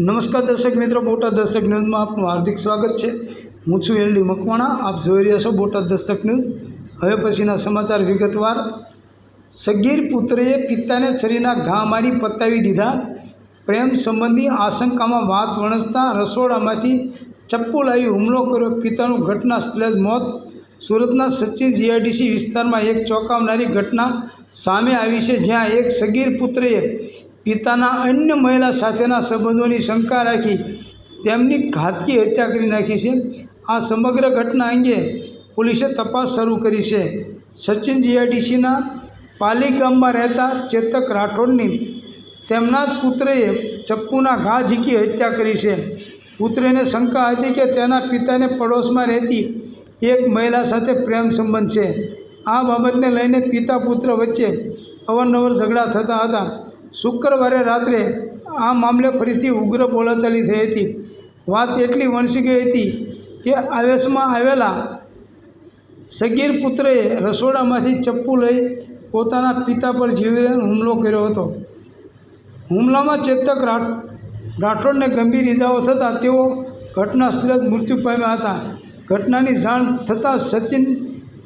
નમસ્કાર દર્શક મિત્રો, બોટાદ દસ્તક ન્યૂઝમાં આપનું હાર્દિક સ્વાગત છે. હું છું એલડી મકવાણા, આપ જોઈ રહ્યા છો બોટાદ દસ્તક ન્યૂઝ. હવે પછીના સમાચાર વિગતવાર. સગીર પુત્રએ પિતાને છરીના ઘા મારી પતાવી દીધા. પ્રેમ સંબંધી આશંકામાં વાત વણસતા રસોડામાંથી ચપ્પુ લાવી હુમલો કર્યો. પિતાનું ઘટના સ્થળે જ મોત. સુરતના સચિન જીઆઈડીસી વિસ્તારમાં એક ચોંકાવનારી ઘટના સામે આવી છે, જ્યાં એક સગીર પુત્રએ પિતાના અન્ય મહિલા સાથેના સંબંધોની શંકા રાખી તેમની ઘાતકી હત્યા કરી નાખી છે. આ સમગ્ર ઘટના અંગે પોલીસે તપાસ શરૂ કરી છે. સચિન જીઆઈડીસીના પાલી ગામમાં રહેતા ચેતક રાઠોડની તેમના જ પુત્રએ ચપ્પુના ઘા ઝીકી હત્યા કરી છે. પુત્રને શંકા હતી કે તેના પિતાને પડોશમાં રહેતી એક મહિલા સાથે પ્રેમ સંબંધ છે. આ બાબતને લઈને પિતા પુત્ર વચ્ચે અવારનવાર ઝઘડા થતા હતા. શુક્રવારે રાત્રે આ મામલે ફરીથી ઉગ્ર બોલાચાલી થઈ હતી. વાત એટલી વણસી ગઈ હતી કે આવેશમાં આવેલા સગીર પુત્રએ રસોડામાંથી ચપ્પુ લઈ પોતાના પિતા પર જીવલેણ હુમલો કર્યો હતો. હુમલામાં ચેતક રાઠ, રાઠોડને ગંભીર ઇજાઓ થતાં તેઓ ઘટના સ્થળે જ મૃત્યુ પામ્યા હતા. ઘટનાની જાણ થતાં સચિન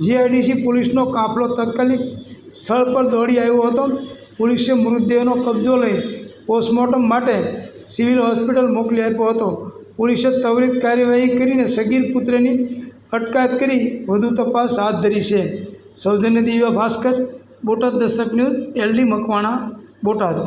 જીઆઈડીસી પોલીસનો કાફલો તાત્કાલિક સ્થળ પર દોડી આવ્યો હતો. પોલીસે મૃતદેહનો કબજો લઈ પોસ્ટમોર્ટમ માટે સિવિલ હોસ્પિટલ મોકલી આપ્યો હતો. પોલીસે ત્વરિત કાર્યવાહી કરીને સગીર પુત્રની અટકાયત કરી વધુ તપાસ હાથ ધરી છે. સૌજન્ય દિવ્યા ભાસ્કર, બોટાદ દસ્તક ન્યૂઝ, એલડી મકવાણા, બોટાદ.